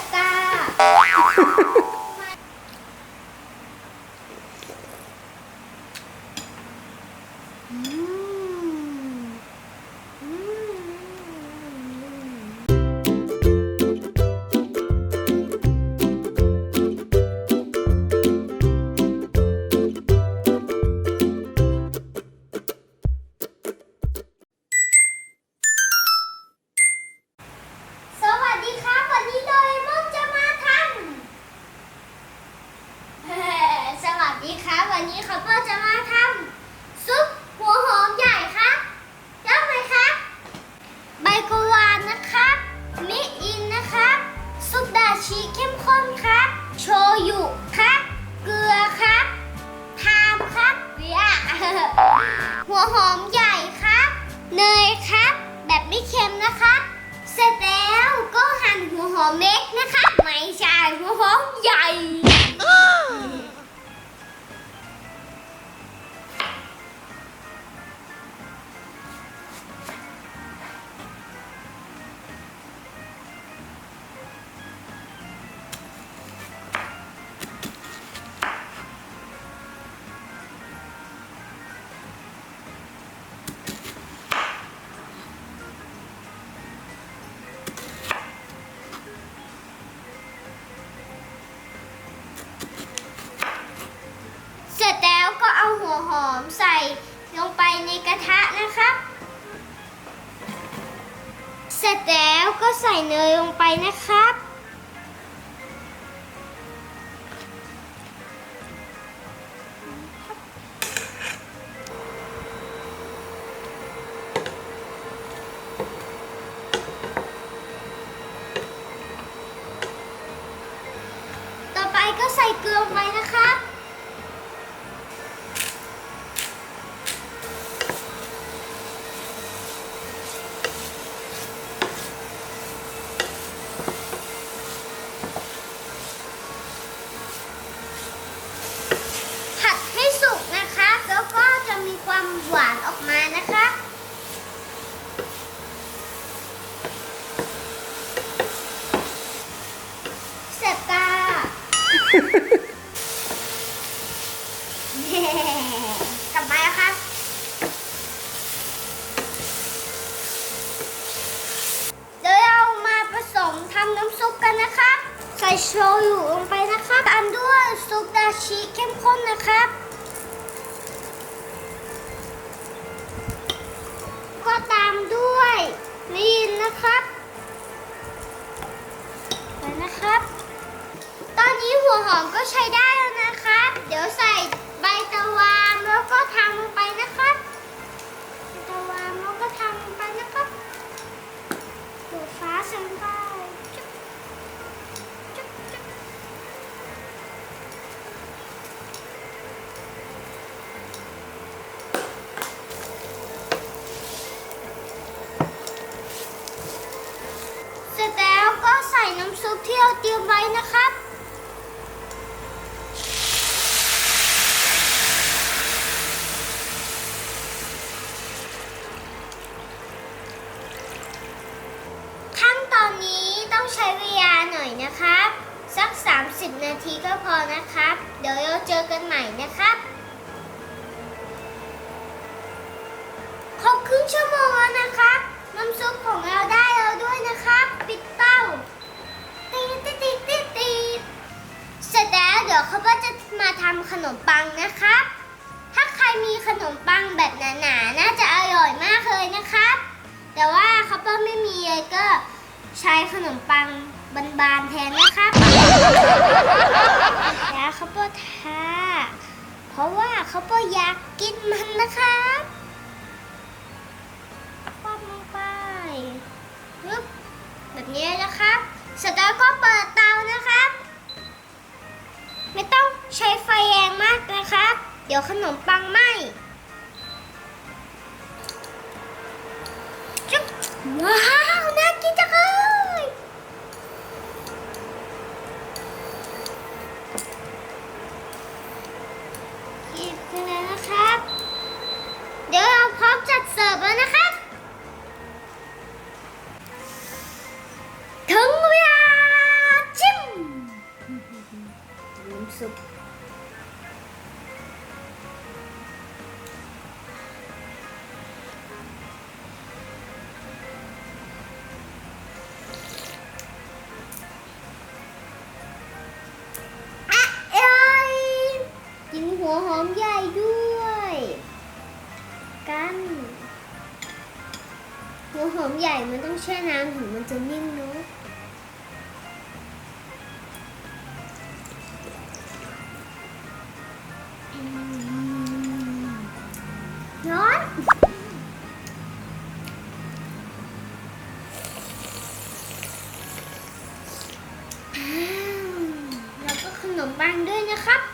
บตา หัวหอมใหญ่ครับ เนยครับ แบบไม่เค็มนะคะเสร็จแล้วก็หั่นหัวหอมเล็กนะคะ ไม่ใช่หัวหอมใหญ่ นะครับ เสร็จแล้วก็ใส่เนยลงไปนะครับ ต่อไปก็ใส่เกลือลงไปนะครับ ผัดให้สุกนะครับ แล้วก็จะมีความหวานออกมานะครับ เสร็จตา กลับมาแล้วครับ เดี๋ยวเรามาผสมทำน้ำซุปกันนะครับ ใส่โชยุลงไปนะครับตามด้วยซุปดาชิเข้มข้นนะครับ ก็ตามด้วยลีนนะครับไปนะครับ ตอนนี้หัวหอมก็ใช้ได้แล้วนะครับเดี๋ยวใส่ใบตะวานแล้วก็ทำ 10 นาทีก็พอนะครับ เดี๋ยวเราเจอกันใหม่นะครับครบครึ่งชั่วโมงแล้วนะครับน้ำซุปของเราได้แล้วด้วยนะครับ ปิดเตาตีตีตีตีตีเสร็จแล้วเดี๋ยวเขาก็จะมาทำขนมปังนะครับ ถ้าใครมีขนมปังแบบหนาๆน่าจะอร่อยมากเลยนะครับ แต่ว่าเขาก็ไม่มีเลยก็ใช้ขนมปัง บานๆแทนนะครับแล้วเขาเปิ้ลทาเพราะว่าเขาเปิ้อยากกินมันนะครับป้อมลงไปปึ๊บแบบนี้นะครับเสร็จแล้วก็เปิดเตานะครับ ไม่ต้องใช้ไฟแรงมากนะครับ เดี๋ยวขนมปังไหม้ว้าว น่ากินจังเลย สิร์ฟแล้วนะครับ ถึงเวลาจิ้มน้ำซุป หัวหอมใหญ่มันต้องแช่น้ำถึงมันจะนิ่มเนาะร้อนแล้วก็ขนมปังด้วยนะครับ